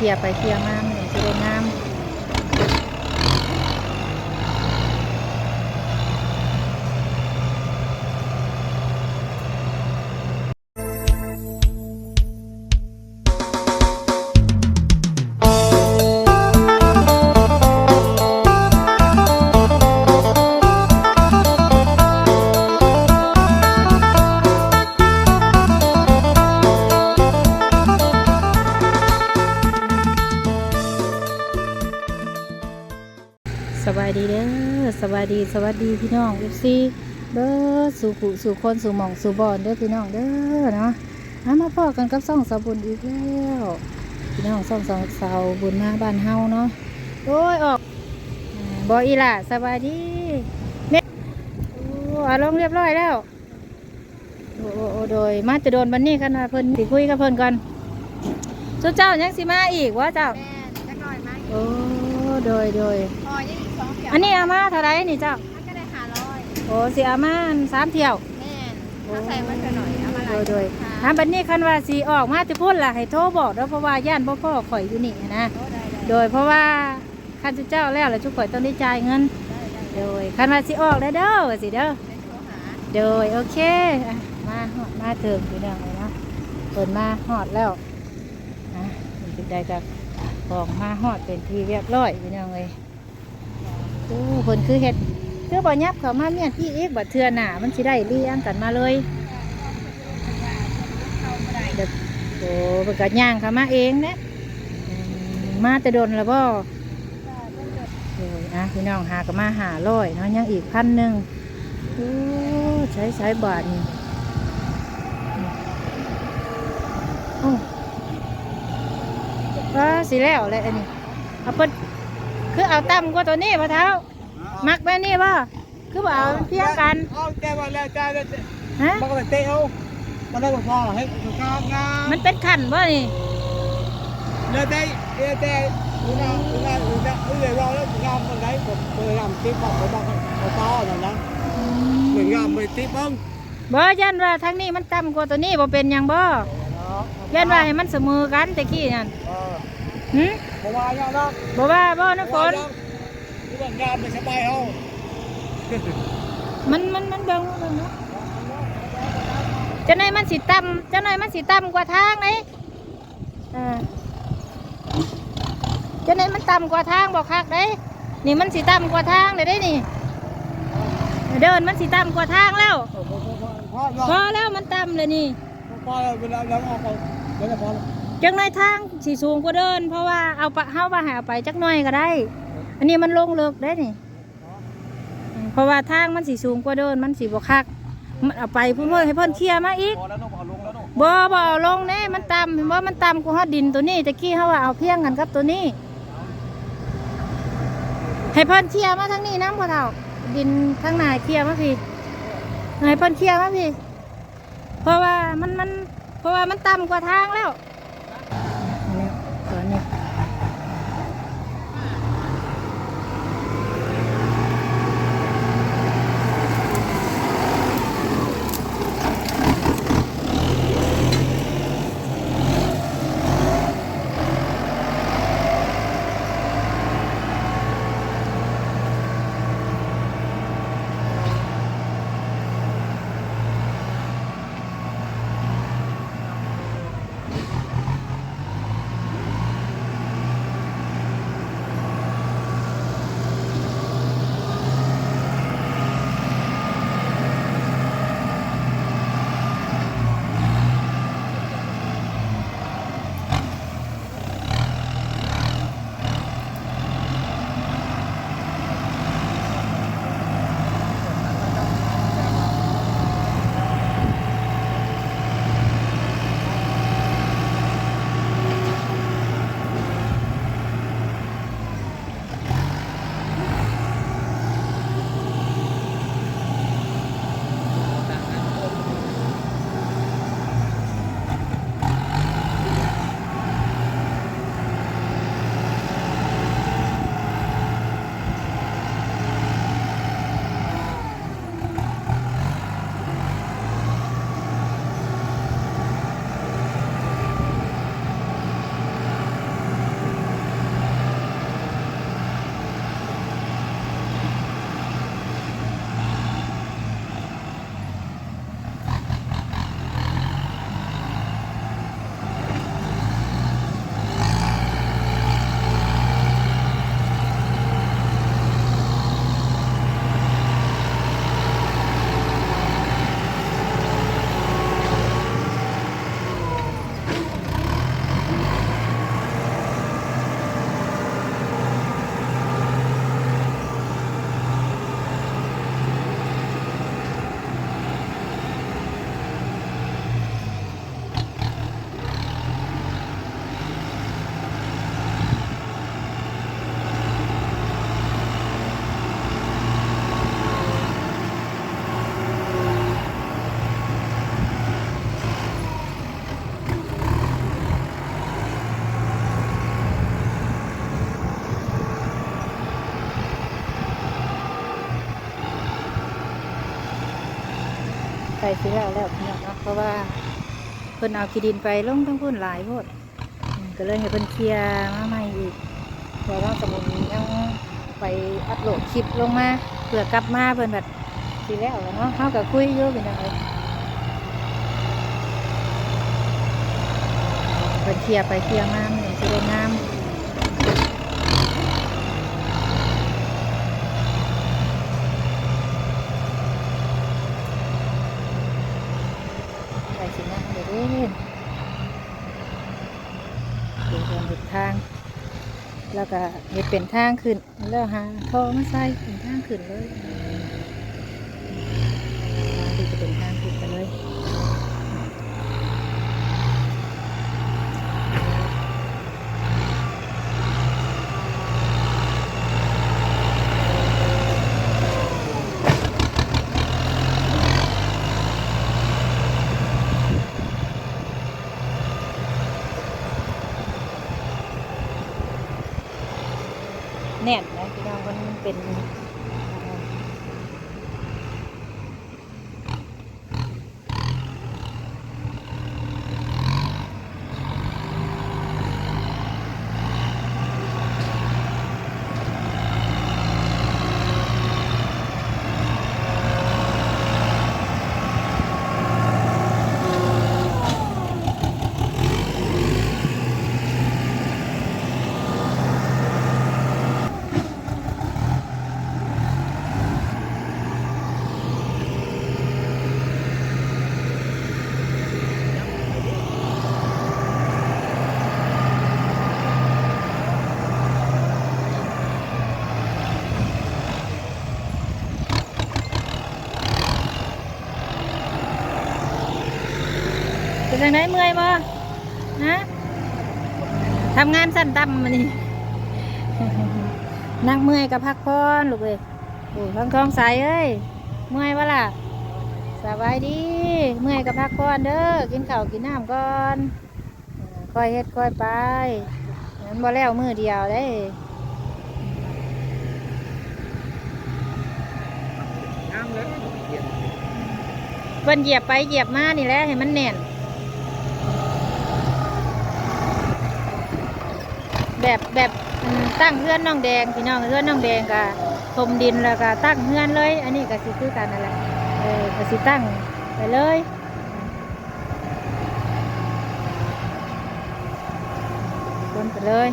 เคลียร์ไปเคลียร์มามันจะได้งาม บายดีเด้อสบายดีสวัสดีพี่น้องเอฟซีเด้อสู่ขุสู่คนสู่หม่องสู่บอนเด้อพี่น้องเด้อเนาะมามาพ่อกันกับซ่องสาวบุญอีกแล้วพี่น้องซ่องสองสาวบุญมาบ้านเฮาเนาะโอ้ยออกอ่าบออีหล่ะสบายดีเม็ดโอ้อาลงเรียบร้อยแล้วโอ้โอ้โอ้โดยมาจะโดนบันนี้กันว่าเพิ่นสิคุยกับเพิ่นก่อนเจ้าเจ้ายังสิมาอีกวะเจ้าแม่จักหน่อยไหมโอ้ โดยโดยพอยังอีกสองเที่ยวอันนี้อามาเท่าไรนี่เจ้ามันก็ได้ห้าร้อยโอ้สิอามาสามเที่ยว แม่นถ้าใส่มันจะหน่อยเอามาหโดลายยโดยค่ะถามบัดนี้คันว่าสีออกมาจะพูดล่ะให้โทรบอกเด้อเพราะว่าย่านพ่อพ่อข่อยอยู่นี่นะ โอ้ได้ได้โดยเพราะว่าคันเจ้าแล้วแล้วทุกข่อยต้องได้จ่ายเงิน ได้ได้โดยคันว่าสิออกแล้วเด้อว่าสิเด้อได้โทรหาโดยโอเคอะมาฮอดมาถึงพี่น้องเลยเนาะเปิดมาฮอดแล้วนะมันเป็นได้กับ ของมาฮอดเป็นที่เรียบร้อยพี่น้องเลยโอ้คนคือเฮ็ดคือบ่ยับเขามาเมียนพี่เอีกบัดเทือหนามันสิได้เลี้ยงกันมาเลยเข้บ่ได้เด็กโอ้เพิ่นก็ย่างเขามาเองนะมาแต่โดนแล้วบ่โอ้ยอะพี่น้องหาก็มาหาร้อยเนาะยังอีกพันหนึ่งโอ้ใช้ใช้บาทนี่โอ้ ว่าสิแล้วเลยอันนี้เอาเพิ่นคือเอาตั้มกว่าตัวนี้พ่อเท้า มักแบบนี้บ่คือบ่เอาเพียงกันเอาแกมาแล้วจ้าแล้วฮะมันก็เตะเอามันได้บ่พอให้กางงามันเป็นขันบ่นี่เลยได้เอเตะอุณาอุณาอุณาเอ้ยรอแล้วงามมันได้ผมเปิดงามติ๊บบอกผมบอกเขาต่อนั่นนะหนึ่งงามไปติ๊บบ้างบ่ยันว่าทางนี้มันต่ำกว่าตัวนี้บ่เป็นหยังบ่ ยันว่าให้มันเสมอกันแต่กี้นั่นเออหึเพราะว่าเนี่ยนะบ่ว่าบ่น้ำฝนที่ว่างามไม่สบายเอามันมันมันเบิ่งเบิ่งเนาะจังไดมันสิต่ำจังไดมันสิต่ำกว่าทางไหนอ่าจังไดมันต่ำกว่าทางบ่คักเด้นี่มันสิต่ำกว่าทางเลยเด้นี่ เดินมันสิต่ำกว่าทางแล้วพอพอแล้วมันต่ำเลยนี่พอแล้วเวลาเราออก ไปเดี๋ยวจะพอแล้วจังในทางสีสูงกว่าเดิน เพราะว่าเอาปะเฮาว่าหาไปจักหน่อยก็ได้ อันนี้มันลงเลิกได้นี่เพราะว่าทางมันสีสูงกว่าเดินมันสีบกคักมันเอาไปเพื่อนให้เพิ่นเคลียร์มาอีกพอแล้วน้องเอาลงแล้วน้องบ่บ่เอาลงแน่มันต่ำเห็นว่ามันต่ำกว่าฮอดดินตัวนี้ตะกี้เฮาว่าเอาเพียงกันกับตัวนี้ ให้เพิ่นเคลียร์มาทางนี้น้ำพ่อเฒ่าดินทางหน้าเคลียร์มาพี่ให้เพิ่นเคลียร์มาพี่ เพราะว่ามันมัน เพราะว่ามันต่ำกว่าทางแล้ว สิแล้วแล้วพี่น้องเนาะเพราะว่าเพิ่นเอาขี้ดินไปลงทั้งพุ่นหลายโพดก็เลยให้เพิ่นเคลียร์มาใหม่อีกเพราะว่าสมุนยังไปอัปโหลดคลิปลงมาเพื่อกลับมาเพิ่นแบบสิแล้วแหล้วเนาะเฮาก็คุยอยู่เป็นจังไดเพิ่นเคลียร์ไปเคลียร์มามันสิได้งาม ไปสินะ เดี๋ยวเด้ดูเดินเห็ดทาง แล้วก็เห็ดเป็นทางขึ้น แล้วหาท่อมาใส่เป็นทางขึ้นเลยทางที่จะเป็นทางขึ้นไปเลย แน่นนะพี่น้องมันเป็นเป็น จังไดเมื่อยบ่ฮะทำงานสั้นต่ำมานี่นั่งเมื่อยกับพักผ่อนลูกเอ้ยโอ้ท้องท้องใสเอ้ย เมื่อยบ่ล่ะสบายดี เมื่อยกับพักผ่อนเด้อ กินข้าวกินน้ำก่อนอ่าค่อยเฮ็ดค่อยไปนั้นบ่แล้วมือเดียวได้งามเลยเพิ่นเหยียบไปเหยียบมานี่แหละให้มันแน่น แบบแบบตั้งเพื่อนน้องแดงพี่น้องเพื่อนน้องแดงก็ถมดินแล้วก็ตั้งเพื่อนเลย อันนี้ก็สิคือกันนั่นแหละเออก็สิตั้งไปเลยคนไปเลย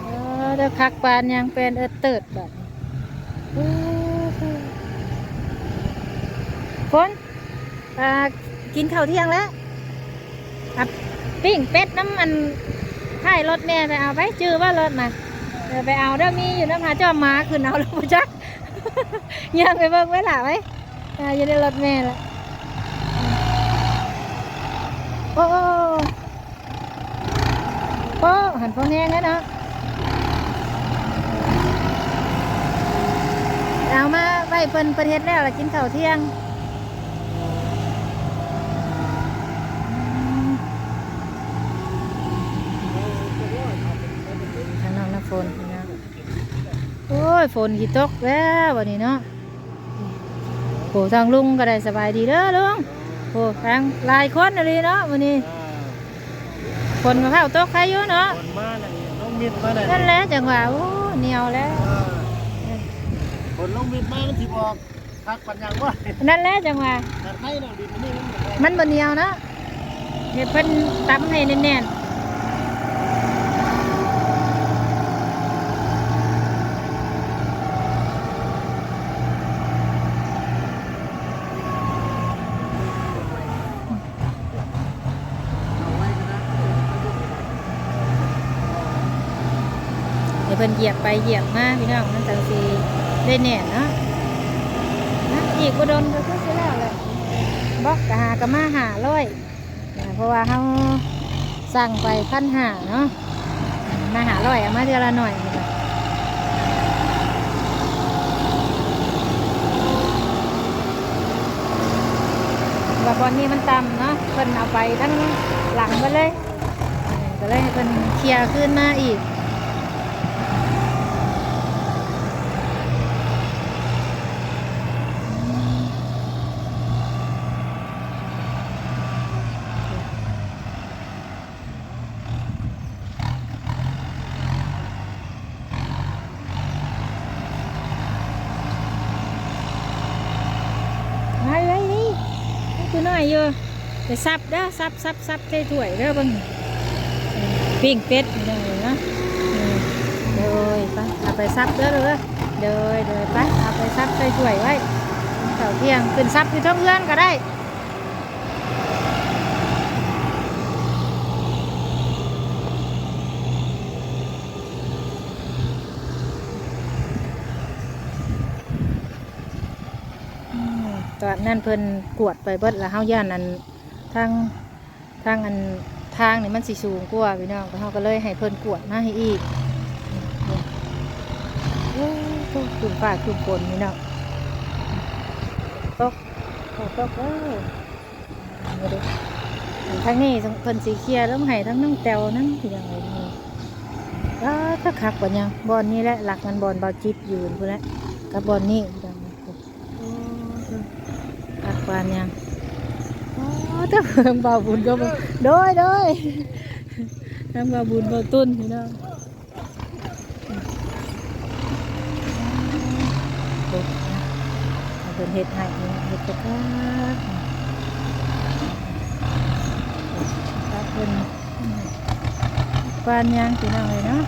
เออเด้อคักปานยังเป็นเออเติดแบบนี้โอ้โหคนอ่ากินข้าวเที่ยงแล้วปิ้งเป็ดน้ำมัน ให้รถแม่ไปเอาไปจื้อว่ารถนะเออไปเอาเด้อมีอยู่น้ำหาจอมหมาขึ้นเอาแล้วพ่จักยังไปเบิ่งไว้ล่ะไว้อ่าอยู่ในรถแม่ละโอ้โอ้โอ้หันพอแห้งแล้วเนาะเอามาไว้เพิ่นประเทศแล้วละกินข้าวเที่ยงอืม ทางน้องน้ำฝนนะโอ้ยฝนขี้ตกแล้ววันนี้เนาะโอ้ทางลุงก็ได้สบายดีเด้อลุงโอ้ทางหลายคนเลยเนาะวันนี้ฝนมะพร้าวตกใครอยู่เนาะคนมาน่ะน้องมิดมาน่ะนั่นแหละจังหวะโอ้เหนียวแล้วคนลงมิดมามันสิบอกพักปัญญาว่านั่นแหละจังหวะแต่ให้เราดินมันนี่มันบ่ได้มันบ่เหนียวเนาะเห็ดเพิ่นตำให้แน่นๆให้เพิ่นเห ยียบไปเหยียบมาพี่น้องมันจังสิได้แน่นเนาะนะอีกบ่โดนก็คือสิแล้วแหละบล็อกกะหากะมาหาร้อยนะเพราะว่าเขาสั่งไปพันหาเนาะมาหาร้อยเอามาเดือนละหน่อยนี่ล่ะว่าบอนนี้มันต่ำเนาะเพิ่นเอาไปทั้งหลังไปเลยก็เลยให้เพิ่นเคลียร์ขึ้นมาอีก อยู่ไปซับเด้อซับซับซับใส่ถ้วยเด้อบังปิ้งเป็ดนี่เลยนะเดยไปเอาไปซับเด้อเด้อเดยเดยไปเอาไปซับใส่ถ้วยไว้ข้าเที่ยงขึ้นซับอยู่ทั้งเรือนก็ได้ ตอนนั้นเพิ่นกวดไปเบิดแล้วเฮาย่านอันทางทางอันทางนี่มันสิสูงกว่าพี่น้องเฮาก็เลยให้เพิ่นกวดมาให้อีกโอ้โหขึ้นฟ้าขึ้นฝนพี่น้องตกตกตกเอ้ยเอาดูทางนี้เพิ่นสีเคลียร์แล้วให้ทั้งน้องแตวนั่นพี่น้องเลยนี่ก็ถ้าคักกว่ายังบอลนี้แหละหลักมันบอลเบาจิตยืนพุ่นแหละกับบอลนี้พี่น้องเอ้ย อัก ปานยังอ๋อถ้าเพิ่งเบาบุญก็บ่โดยโดยทั้งเบาบุญเบาตุ้นพี่น้องเอาเป็นเห็ดให้เห็ดกระคักครับเป็นปานยังพี่น้องเลยเนาะ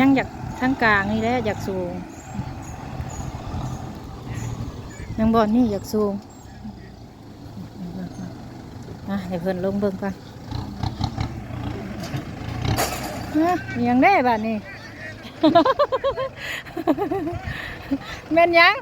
ยังอยากทั้งกลางนี่แหละอยากสูง ยังบอลนี่อยากสูงนะเดี๋ยวเพิ่นลงเบิ่งก่อนนะมียังได้บ้านนี้แม่นยัง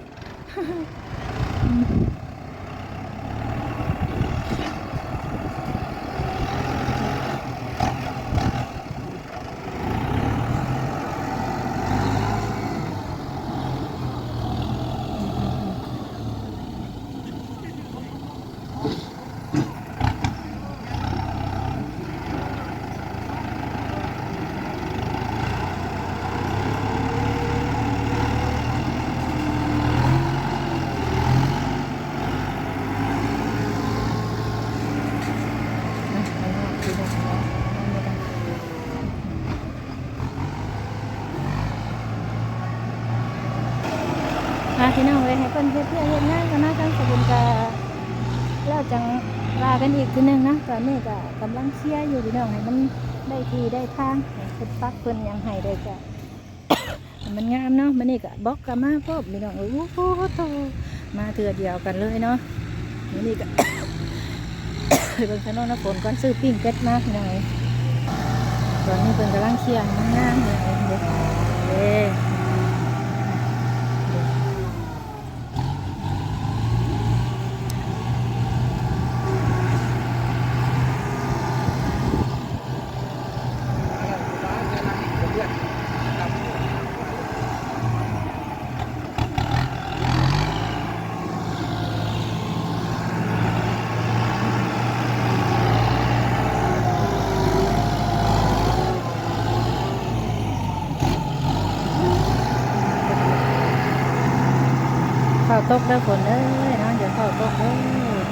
มาพี่น้องเลย ให้เพิ่นเฮ็ดเพื่อเฮ็ดงานกันนะจังสบุญกะแล้วจังว่ากันอีกทีหนึงนะตอนนี้ก็กำลังเชียร์อยู่พี่น้องให้มันได้ทีได้ทางให้เพิ่นปักเพิ่นยังให้ได้จ้ะมันงามเนาะมันนี่ก็บล็อกกันมาพบพี่น้องเอ้ยโอ้โหโตมาเถื่อเดียวกันเลยเนาะมันนี่ก็เบิ่งถนนนะฝนก่อนซื้อปิ้งเป็ดมาพี่น้องเอ้ยตอนนี้เพิ่นกำลังเชียร์งามเลยเด้ กเด้อฝนเอ้ยนะอย่าเข้าตกเด้อเอ้ย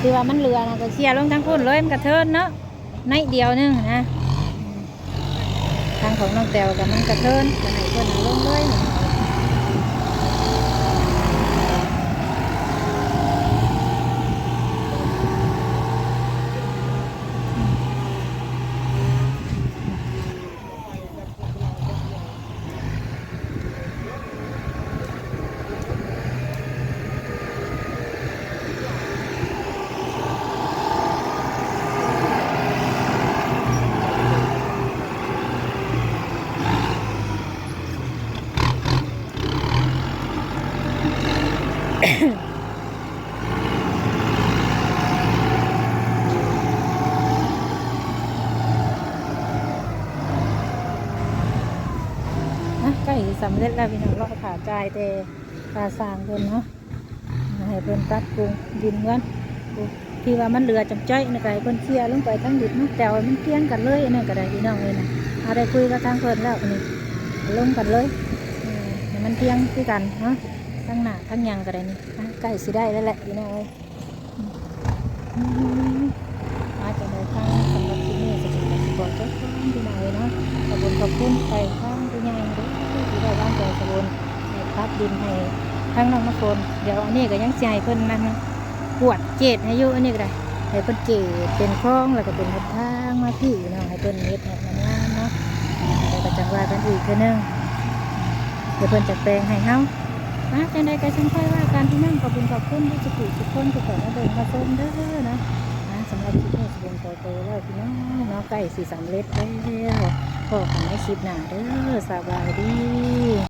คือว่ามันเรือนะก็เชียร์ลงทั้งพุ่นเลยมันกระเทินเนาะในเดียวหนึงนะ ทางของน้องแตวกับน้องกระเทินจะให้เพิ่นเอาลงเลยนะใกล้ สิสำเร็จแล้วพี่น้องรอขาจ่ายแต่ตาสร้างเพิ่นเนาะให้เพิ่นตัดปรุงดินเงินที่ว่ามันเหลือจังจ้อยนะก็ให้เพิ่นเคลียร์ลงไปทั้งดินเนาะแต่ว่ามันเพียงกันเลยนนั้นก็ได้พี่น้องเลยนะเอาได้คุยกับทางเพิ่นแล้วนนี้ลงกันเลยมันเที่ยงคือกันเนาะทั้งหน้าทั้งยังก็ได้นี่อะใกล้สิได้แล้วแหละพี่น้องเอ้ยมาจากไหนทางสำหรับที่นี่จะเป็นการบอกเจ้าของพี่น้องเอ้ยเนาะขอบคุณขอบคุณไปทางพี่ใหญ่เด้อที่ได้ บ้านใจขอบคุณให้พัดดินให้ทางน้องน้ำฝนเดี๋ยวอันนี้ก็ยังให้เพิ่นนั่นปวดเจดให้ยู่อันนี้ก็ได้ให้เพิ่นเกตเป็นคล้องแล้วก็เป็นหนทางมาพี่เนาะให้เพิ่นเฮ็ดให้มันงามเนาะแล้วก็จังว่ากันอีกเทื่อนึงเดี๋ยวเพิ่นจะแปลงให้เฮามาจังใดก็จังค่อยว่ากันพี่น้องขอบคุณขอบคุณที่สุขุทุกคนทุกคนมาเดินมาชมเด้อนะนะ คลิปนี้สิเป็นโตโตแล้วพี่น้องเนาะใกล้สิสำเร็จแล้วพอกันในคลิปหน้าเด้อสบายดี